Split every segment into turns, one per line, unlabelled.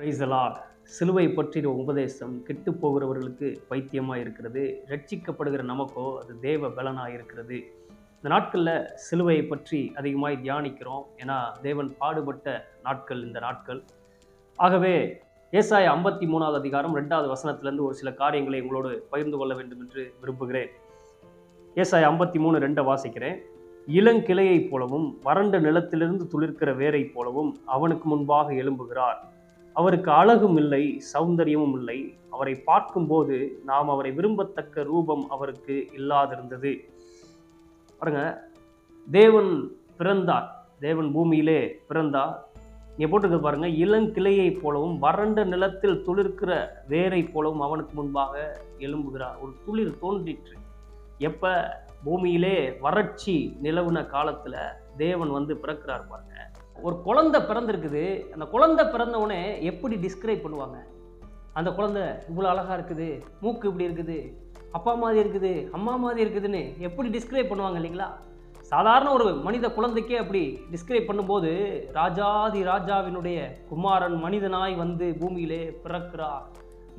Price allot சிலுவை பற்றின உபதேசம் கெட்டு போகிறவர்களுக்கு பைத்தியமாக இருக்கிறது. ரட்சிக்கப்படுகிற நமக்கோ அது தேவ பலனாக இருக்கிறது. இந்த நாட்களில் சிலுவையை பற்றி அதிகமாக தியானிக்கிறோம். ஏன்னா தேவன் பாடுபட்ட நாட்கள் இந்த நாட்கள். ஆகவே ஏசாய ஐம்பத்தி மூணாவது அதிகாரம் ரெண்டாவது வசனத்திலேருந்து ஒரு சில காரியங்களை உங்களோடு பகிர்ந்து கொள்ள வேண்டும் என்று விரும்புகிறேன். ஏசாய ஐம்பத்தி மூணு ரெண்டை வாசிக்கிறேன். இளங்கிளையைப் போலவும் வறண்ட நிலத்திலிருந்து துளிர்க்கிற வேரைப் போலவும் அவனுக்கு முன்பாக எழும்புகிறார். அவருக்கு அழகும் இல்லை சௌந்தரியமும் இல்லை. அவரை பார்க்கும்போது நாம் அவரை விரும்பத்தக்க ரூபம் அவருக்கு இல்லாதிருந்தது. பாருங்க தேவன் பிறந்தார். தேவன் பூமியிலே பிறந்தார். இங்கே போட்டிருக்கு பாருங்க இளங்கிளையைப் போலவும் வறண்ட நிலத்தில் துளிர்க்கிற வேரை போலவும் அவனுக்கு முன்பாக எழும்புகிறார். ஒரு துளிர் தோன்றிற்று. எப்ப? பூமியிலே வறட்சி நிலவுன காலத்துல தேவன் வந்து பிறக்கிறார் பாருங்க. ஒரு குழந்தை பிறந்திருக்குது. அந்த குழந்தை பிறந்தவுடனே எப்படி டிஸ்கிரைப் பண்ணுவாங்க? அந்த குழந்தை இவ்வளோ அழகாக இருக்குது. மூக்கு இப்படி இருக்குது. அப்பா மாதிரி இருக்குது. அம்மா மாதிரி இருக்குதுன்னு எப்படி டிஸ்கிரைப் பண்ணுவாங்க இல்லைங்களா? சாதாரண ஒரு மனித குழந்தைக்கே அப்படி டிஸ்கிரைப் பண்ணும்போது ராஜாதி ராஜாவினுடைய குமாரன் மனிதனாய் வந்து பூமியிலே பிறக்கிறார்.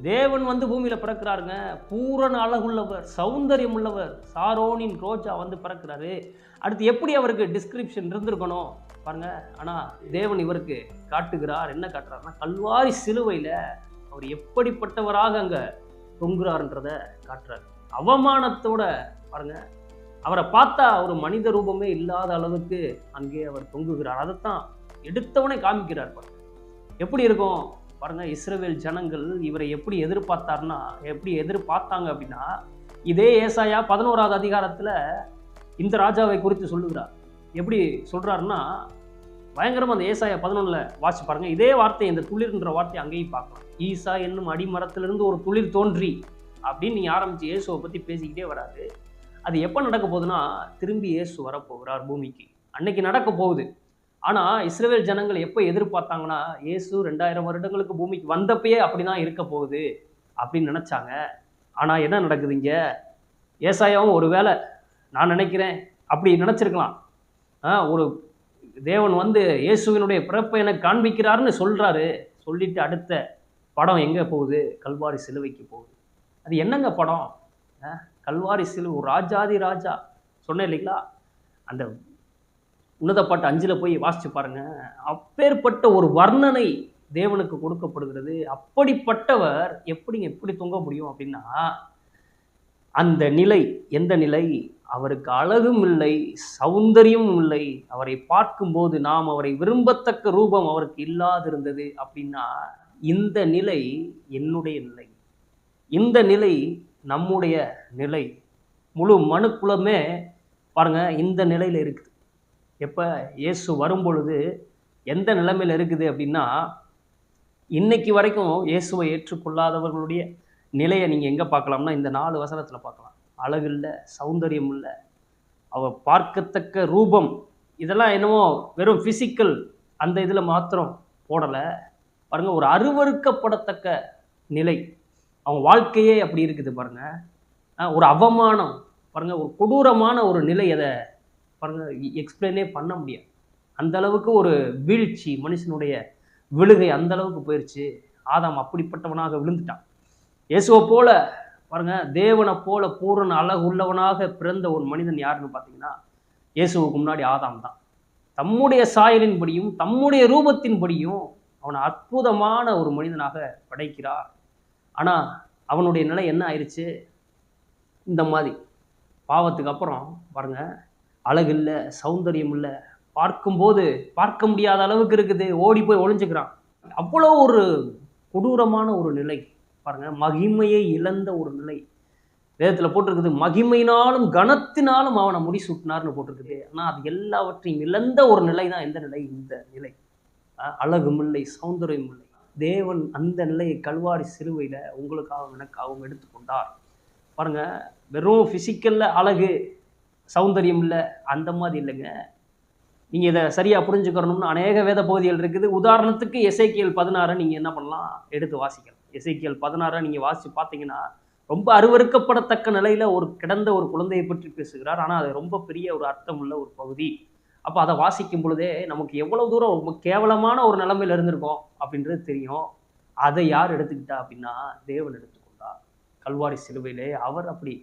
தேவன் வந்து பூமியில் பிறக்கிறாருங்க. பூரண அழகுள்ளவர் சௌந்தரியம் உள்ளவர் சாரோனின் ரோஜா வந்து பிறக்கிறாரு. அடுத்து எப்படி அவருக்கு டிஸ்கிரிப்ஷன் இருந்திருக்கணும்? பாருங்க. ஆனால் தேவன் இவருக்கு காட்டுகிறார். என்ன காட்டுறாருன்னா கல்வாரி சிலுவையில் அவர் எப்படிப்பட்டவராக அங்கே தொங்குறாருன்றத காட்டுறாரு. அவமானத்தோட பாருங்க. அவரை பார்த்தா ஒரு மனித ரூபமே இல்லாத அளவுக்கு அங்கே அவர் தொங்குகிறார். அதைத்தான் எடுத்தவனே காமிக்கிறார் பாருங்க. எப்படி இருக்கும்? பாருங்கள் இஸ்ரேவேல் ஜனங்கள் இவரை எப்படி எதிர்பார்த்தாருன்னா எப்படி எதிர்பார்த்தாங்க அப்படின்னா இதே ஏசாயா பதினோராவது அதிகாரத்தில் இந்த ராஜாவை குறித்து சொல்லுகிறார். எப்படி சொல்கிறாருன்னா பயங்கரமாக அந்த ஏசாயா பதினொன்றில் வாசி பாருங்கள் இதே வார்த்தை இந்த துளிர்ன்ற வார்த்தையை அங்கேயும் பார்க்கலாம். ஈசா என்னும் அடிமரத்திலிருந்து ஒரு துளிர் தோன்றி அப்படின்னு நீங்கள் ஆரம்பிச்சு இயேசுவை பற்றி பேசிக்கிட்டே வராது அது எப்போ நடக்க போகுதுன்னா திரும்பி இயேசு வரப்போகிறார் பூமிக்கு. அன்னைக்கு நடக்க போகுது. ஆனால் இஸ்ரேல் ஜனங்கள் எப்போ எதிர்பார்த்தாங்கன்னா இயேசு ரெண்டாயிரம் வருடங்களுக்கு பூமிக்கு வந்தப்பயே அப்படிதான் இருக்க போகுது அப்படின்னு நினச்சாங்க. ஆனால் என்ன நடக்குது ஏசாயாவும் ஏசாயாவும் ஒருவேளை நான் நினைக்கிறேன் அப்படி நினச்சிருக்கலாம். ஆ, ஒரு தேவன் வந்து இயேசுவினுடைய பிறப்பை எனக்கு காண்பிக்கிறாருன்னு சொல்கிறாரு சொல்லிட்டு அடுத்த படம் எங்கே போகுது? கல்வாரி சிலுவைக்கு போகுது. அது என்னங்க படம்? ஆ, கல்வாரி சிலுவை ஒரு ராஜாதி ராஜா. சொன்னேன் இல்லைங்களா? அந்த உன்னத பாட்டு அஞ்சில் போய் வாசிச்சு பாருங்கள் அப்பேற்பட்ட ஒரு வர்ணனை தேவனுக்கு கொடுக்கப்படுகிறது. அப்படிப்பட்டவர் எப்படிங்க எப்படி தொங்க முடியும் அப்படின்னா அந்த நிலை எந்த நிலை? அவருக்கு அழகும் இல்லை சௌந்தரியமும் இல்லை. அவரை பார்க்கும்போது நாம் அவரை விரும்பத்தக்க ரூபம் அவருக்கு இல்லாதிருந்தது அப்படின்னா இந்த நிலை என்னுடைய நிலை. இந்த நிலை நம்முடைய நிலை. முழு மனுக்குலமே பாருங்க இந்த நிலையில் இருக்குது எப்போ இயேசு வரும் பொழுது எந்த நிலைமையில் இருக்குது அப்படின்னா இன்னைக்கு வரைக்கும் இயேசுவை ஏற்றுக்கொள்ளாதவர்களுடைய நிலையை நீங்கள் எங்கே பார்க்கலாம்னா இந்த நாலு வசனத்தில் பார்க்கலாம். அழகில்லை இல்லை சௌந்தரியம் இல்லை. அவ பார்க்கத்தக்க ரூபம் இதெல்லாம் என்னமோ வெறும் ஃபிசிக்கல் அந்த இதில் மாத்திரம் போடலை. பாருங்க ஒரு அருவருக்கப்படத்தக்க நிலை. அவங்க வாழ்க்கையே அப்படி இருக்குது பாருங்கள் ஒரு அவமானம் பாருங்கள் ஒரு கொடூரமான ஒரு நிலை அதை பாருங்கள் எக்ஸ்பிளைனே பண்ண முடியாது. அந்த அளவுக்கு ஒரு வீழ்ச்சி மனுஷனுடைய விழுகை அந்த அளவுக்கு போயிடுச்சு ஆதாம் அப்படிப்பட்டவனாக விழுந்துட்டான். இயேசுவை போல பாருங்க தேவனை போல பூரண அழகு உள்ளவனாக பிறந்த ஒரு மனிதன் யாருன்னு பார்த்தீங்கன்னா இயேசுவுக்கு முன்னாடி ஆதாம் தான். தம்முடைய சாயலின்படியும் தம்முடைய ரூபத்தின்படியும் அவனை அற்புதமான ஒரு மனிதனாக படைக்கிறார். ஆனால் அவனுடைய நிலை என்ன ஆயிடுச்சு இந்த மாதிரி. பாவத்துக்கு அப்புறம் பாருங்கள் அழகு இல்லை சௌந்தரியம் இல்லை பார்க்கும்போது பார்க்க முடியாத அளவுக்கு இருக்குது. ஓடி போய் ஒளிஞ்சுக்கிறான். அவ்வளோ ஒரு கொடூரமான ஒரு நிலை. பாருங்க மகிமையை இழந்த ஒரு நிலை. வேதத்தில் போட்டிருக்குது மகிமையினாலும் கனத்தினாலும் அவனை முடிசூட்டினார்னு போட்டிருக்குது. ஆனால் அது எல்லாவற்றையும் இழந்த ஒரு நிலை தான் எந்த நிலை இந்த நிலை. அழகும் இல்லை சௌந்தரியம் இல்லை தேவன் அந்த நிலையை கல்வாரி சிலுவையில் உங்களுக்காகவும் எனக்காகவும் எடுத்துக்கொண்டார். பாருங்கள் வெறும் ஃபிசிக்கலில் அழகு சௌந்தரியம் இல்லை அந்த மாதிரி இல்லைங்க. நீங்கள் இதை சரியாக புரிஞ்சுக்கணும்னு அநேக வேத பகுதிகள் இருக்குது. உதாரணத்துக்கு எஸ்ஐக்கியல் பதினாறை நீங்கள் என்ன பண்ணலாம்? எடுத்து வாசிக்கலாம். எஸ்ஐக்கியல் பதினாறை நீங்கள் வாசித்து பார்த்தீங்கன்னா ரொம்ப அருவருக்கப்படத்தக்க நிலையில் ஒரு கிடந்த ஒரு குழந்தையை பற்றி பேசுகிறார். ஆனால் அது ரொம்ப பெரிய ஒரு அர்த்தம் உள்ள ஒரு பகுதி. அப்போ அதை வாசிக்கும் பொழுதே நமக்கு எவ்வளோ தூரம் ரொம்ப கேவலமான ஒரு நிலைமையில இருந்திருக்கோம் அப்படின்றது தெரியும். அதை யார் எடுத்துக்கிட்டா அப்படின்னா தேவன் எடுத்துக்கொண்டார். கல்வாரி சிலுவையிலே அவர் அப்படி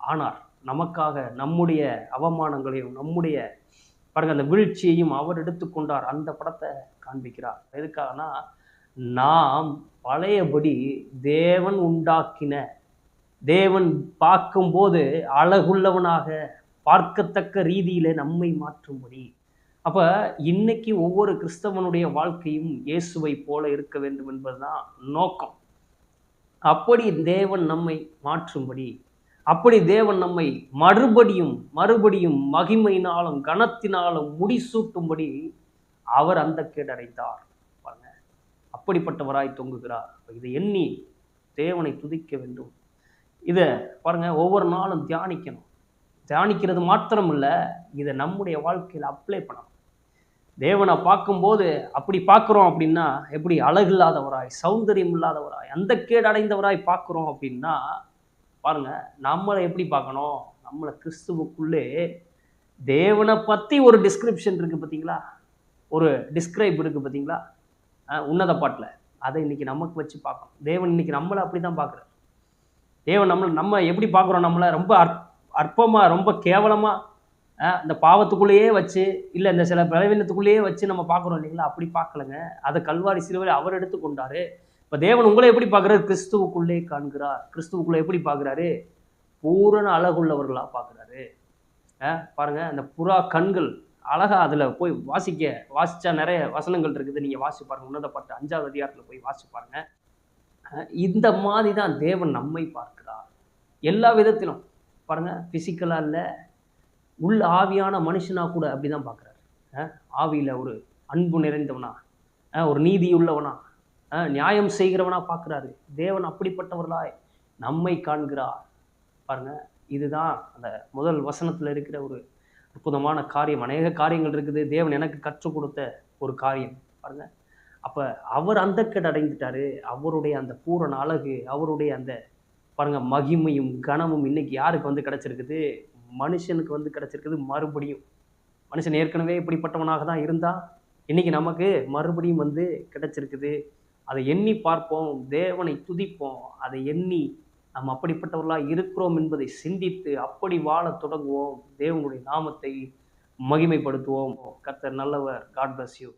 ஆனார். நமக்காக நம்முடைய அவமானங்களையும் நம்முடைய பாருங்க அந்த வீழ்ச்சியையும் அவர் எடுத்துக்கொண்டார் அந்த படத்தை காண்பிக்கிறார். எதுக்காகனா நாம் பழையபடி தேவன் உண்டாக்கின தேவன் பார்க்கும்போது அழகுள்ளவனாக பார்க்கத்தக்க ரீதியில நம்மை மாற்றும்படி. அப்போ இன்னைக்கு ஒவ்வொரு கிறிஸ்தவனுடைய வாழ்க்கையும் இயேசுவை போல இருக்க வேண்டும் என்பதுதான் நோக்கம். அப்படி தேவன் நம்மை மாற்றும்படி அப்படி தேவன் நம்மை மறுபடியும் மறுபடியும் மகிமையினாலும் கனத்தினாலும் முடிசூட்டும்படி அவர் அந்த கேடடைந்தார் பாருங்க. அப்படிப்பட்டவராய் தொங்குகிறார். இதை எண்ணி தேவனை துதிக்க வேண்டும். இதை பாருங்க ஒவ்வொரு நாளும் தியானிக்கணும். தியானிக்கிறது மாத்திரம் இல்லை இதை நம்முடைய வாழ்க்கையில் அப்ளை பண்ணணும். தேவனை பார்க்கும்போது அப்படி பார்க்குறோம் அப்படின்னா எப்படி அழகில்லாதவராய் சௌந்தரியம் இல்லாதவராய் அந்த கேடு அடைந்தவராய் பார்க்குறோம் அப்படின்னா பாருங்க நம்மளை எப்படி பார்க்கணும்? நம்மளை கிறிஸ்துவுக்குள்ளே தேவனை பற்றி ஒரு டிஸ்கிரிப்ஷன் இருக்குது பார்த்தீங்களா ஒரு டிஸ்கிரைப் இருக்குது பார்த்தீங்களா உன்னத பாட்டில். அதை இன்னைக்கு நமக்கு வச்சு பார்க்கணும். தேவன் இன்னைக்கு நம்மளை அப்படி தான் பார்க்குறாரு. தேவன் நம்மளை நம்ம எப்படி பார்க்குறோம்? நம்மளை ரொம்ப அற் அற்பமாக ரொம்ப கேவலமாக இந்த பாவத்துக்குள்ளேயே வச்சு இல்லை இந்த சில பலவீனத்துக்குள்ளேயே வச்சு நம்ம பார்க்குறோம் இல்லைங்களா? அப்படி பார்க்கலங்க. அதை கல்வாரி சிலுவையில் அவர் எடுத்துக்கொண்டாரு. இப்போ தேவன் உங்களை எப்படி பார்க்குறாரு? கிறிஸ்துவுக்குள்ளே காண்கிறார். கிறிஸ்துவுக்குள்ளே எப்படி பார்க்குறாரு? பூரண அழகுள்ளவர்களாக பார்க்குறாரு. பாருங்கள் அந்த புறா கண்கள் அழகா அதில் போய் வாசிக்க வாசித்தா நிறைய வசனங்கள் இருக்குது. நீங்கள் வாசி பாருங்கள் உன்னதப்பட்ட அஞ்சாவது அதிகாரத்தில் போய் வாசி பாருங்கள் இந்த மாதிரி தான் தேவன் நம்மை பார்க்கிறார். எல்லா விதத்திலும். பாருங்கள் ஃபிசிக்கலாக இல்லை உள் ஆவியான மனுஷனா கூட அப்படி தான் பார்க்குறாரு ஆவியில் ஒரு அன்பு நிறைந்தவனா ஒரு நீதியுள்ளவனா உள்ளவனா நியாயம் செய்கிறவனா பார்க்குறாரு. தேவன் அப்படிப்பட்டவர்களாய் நம்மை காண்கிறார். பாருங்க இதுதான் அந்த முதல் வசனத்தில் இருக்கிற ஒரு அற்புதமான காரியம். அநேக காரியங்கள் இருக்குது. தேவன் எனக்கு கற்றுக் கொடுத்த ஒரு காரியம். பாருங்க அப்போ அவர் அந்த அடைந்துட்டாரு. அவருடைய அந்த பூரண அழகு அவருடைய அந்த பாருங்க மகிமையும் கனமும் இன்னைக்கு யாருக்கு வந்து கிடைச்சிருக்குது? மனுஷனுக்கு வந்து கிடைச்சிருக்குது மறுபடியும். மனுஷன் ஏற்கனவே இப்படிப்பட்டவனாக தான் இருந்தா இன்னைக்கு நமக்கு மறுபடியும் வந்து கிடைச்சிருக்குது. அதை எண்ணி பார்ப்போம் தேவனை துதிப்போம். அதை எண்ணி நாம் அப்படிப்பட்டவர்களாக இருக்கிறோம் என்பதை சிந்தித்து அப்படி வாழ தொடங்குவோம். தேவனுடைய நாமத்தை மகிமைப்படுத்துவோம். கர்த்தர் நல்லவர். God bless you